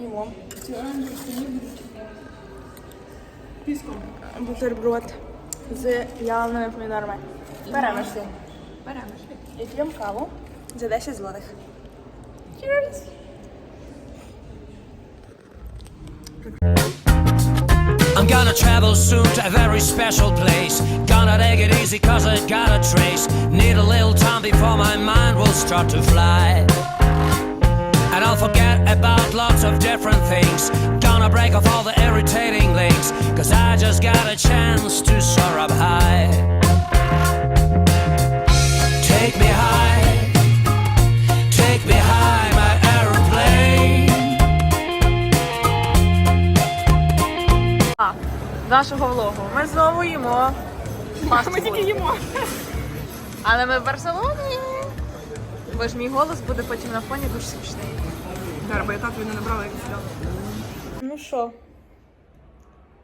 їмо. Бутерброд з вяленими помідорами. Перемишли. Перемишли. І п'ємо каву за 10 злотих. Cheers! I'm gonna travel soon to a very special place. Gonna take it easy cause I got a trace. Need a little time before my mind will start to fly. And I'll forget about lots of different things. Gonna break off all the irritating links. Cause I just got a chance to soar up high. Take me high. Take me high, my aeroplane. Нашого влогу. Ми знову їмо. Ми тільки їмо. Але ми в Барселоні. Бо ж мій голос буде потім на фоні дуже смішний. Бо я татові не набрала, як сюди. Ну що,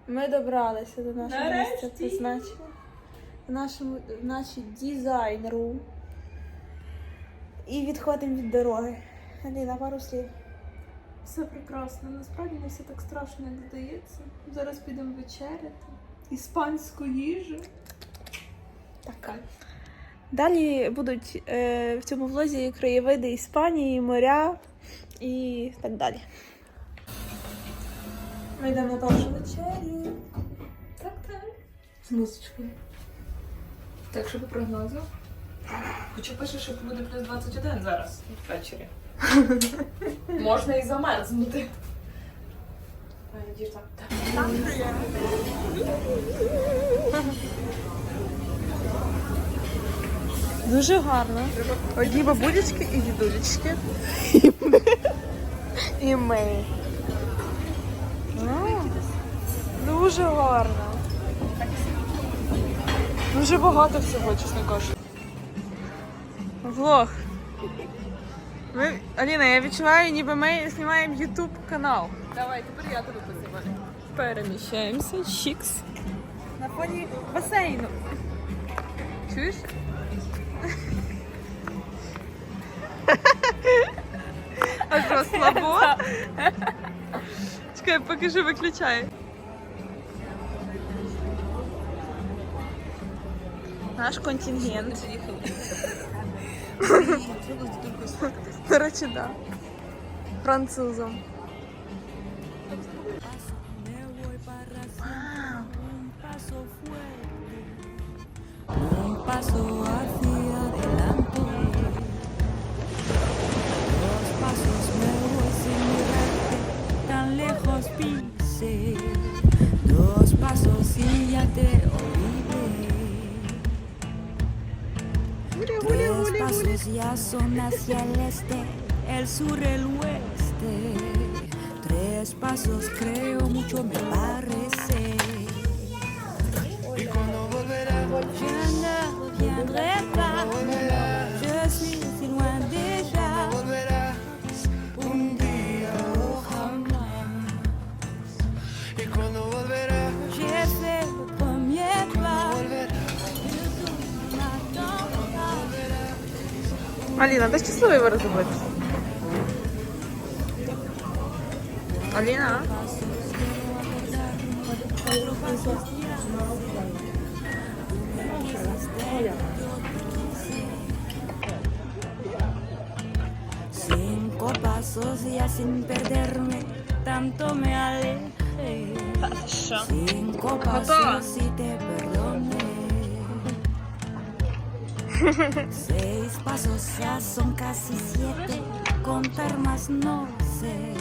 ми добралися до нашого Нарешті. місця призначення. В нашому в нашій дизайнеру. І відходимо від дороги. Аліна, пару слів. Все прекрасно. Насправді не все так страшно, як здається. Зараз підемо вечеряти. Іспанську їжу. Така. Далі будуть е, в цьому влозі краєвиди Іспанії, моря і так далі. Ми йдемо на першу вечерю. Так, так. З музичкою. Так, що по прогнозу? Хоча пише, що буде плюс 21 зараз ввечері. Можна і замерзнути. А, йдеш так. Так. Дуже гарно. Одні бабулечки і дідулечки. І ми. Ну, Дуже гарно. Дуже багато всього, чесно кажучи. Влог. Ми, Аліна, я відчуваю, ніби ми знімаємо YouTube канал. Давай, тепер я тебе познімаю. Переміщаємося. Чікс. На фоні басейну. Чуєш? А що, слабо? Чекай, поки що виключай. Наш контингент. Так. Да. Французом. Un te olvidé. Tres pasos ya son hacia el este, el sur, el oeste. Tres pasos creo mucho me parece. Je ne reviendrai pas. Je Аліна, де щасливий ви розумієте? Аліна? Cinco pasos ya sin perderme, tanto me alejé. Cinco pasos y te perdoné. Seis pasos ya son casi siete, contar más no sé.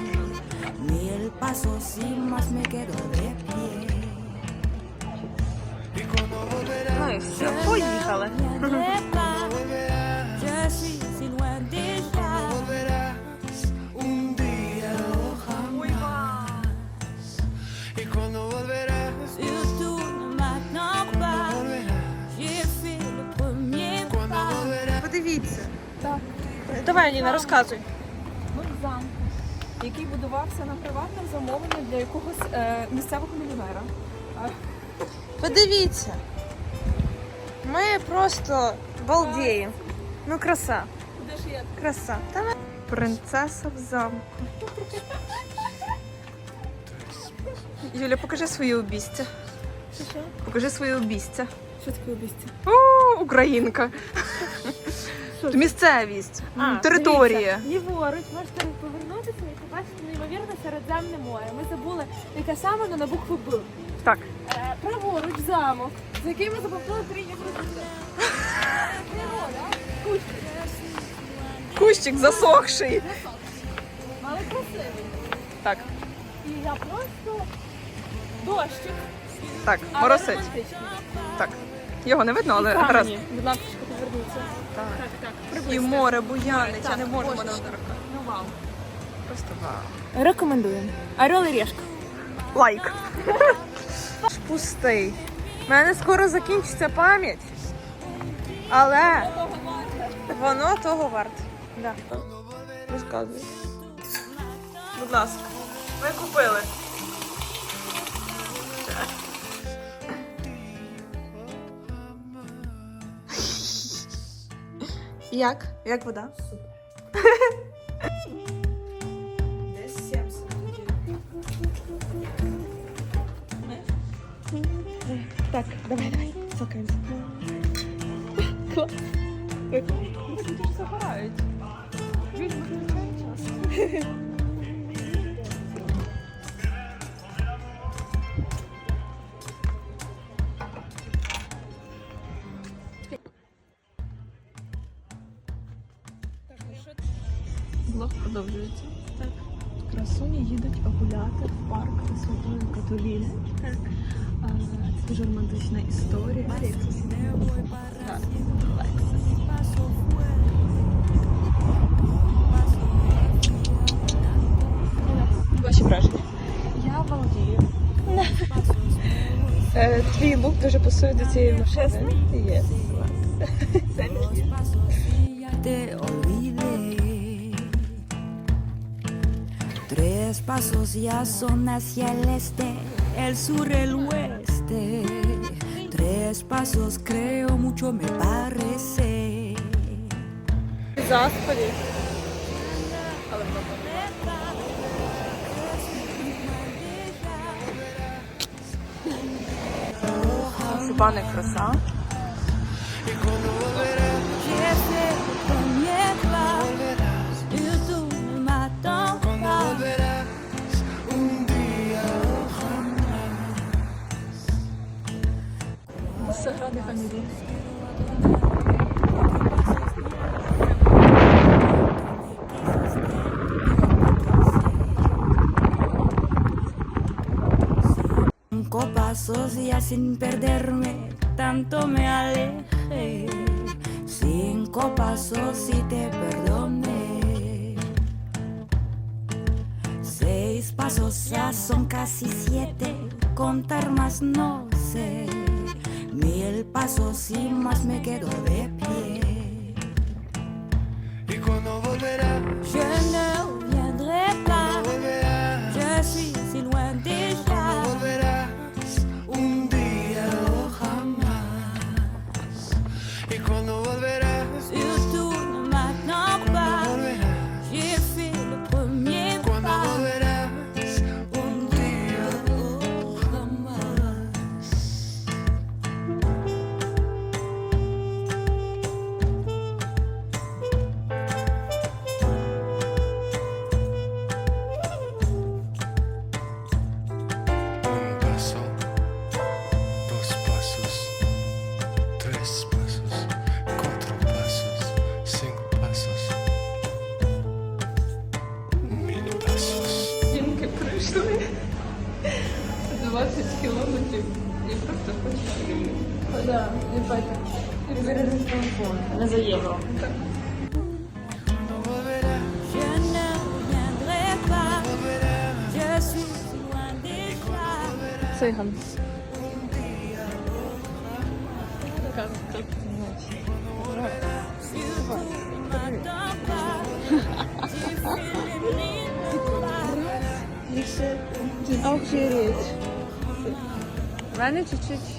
Mil pasos y más me quedo de pie. Ну і все, поїхали. Давай, Ніна, розказуй. Ми який будувався на приватне замовлення для якогось е, місцевого мільйонера. Подивіться. Ми просто балдіємо. Ну, краса. Де ж я? Краса. Та ми- Принцеса в замку. Юля, покажи своє обістя. Покажи своє обістя. Що таке обіця? О, українка. Місцевість, м, територія. Ліворуч можете повернутися і побачити неймовірне Середземне море. Ми забули, яке саме але на букву Б. Так. Е, праворуч замок, за який ми заплатили три євро. Кущик засохший. Але красивий. Так, І я просто дощик. так, моросить. Так. Його не видно, але. Камені. Будь ласка, поверніться. Так. Так, так. І море буянить, я не можу воно Ну вау. Просто вау. Рекомендуємо. Орел і решка. Лайк. Ж Пустий. У мене скоро закінчиться пам'ять. Але воно того варте. Да. Розказуй. Будь ласка. Ми купили. Як? Як вода? Десь 70 Так, давай, давай, цокаємося. Клас. Люди загорають. Люди виключають час. Блог продовжується. Так. Красуні їдуть гуляти в парк Святої Католіни. Так. Це дуже романтична історія. Так. Ваші враження? Я балдію. Е, Твій лук дуже пасує до цієї машини. Є. te Tres pasos ya son hacia el este, el sur, el oeste. Tres pasos creo mucho me parece. Заспалі. Хіба не краса? Cinco pasos ya sin perderme, tanto me alejé. Cinco pasos y te perdoné. Seis pasos ya son casi siete, contar más no sé. Mil el paso sin más me quedo de pie. Y cuando volverá, llena. Жінки 20 кілометрів і просто хочуть. Да, не бачите. Перевірили телефон. Не за євро. Je ne Auch hier jetzt. Meine Tschüss.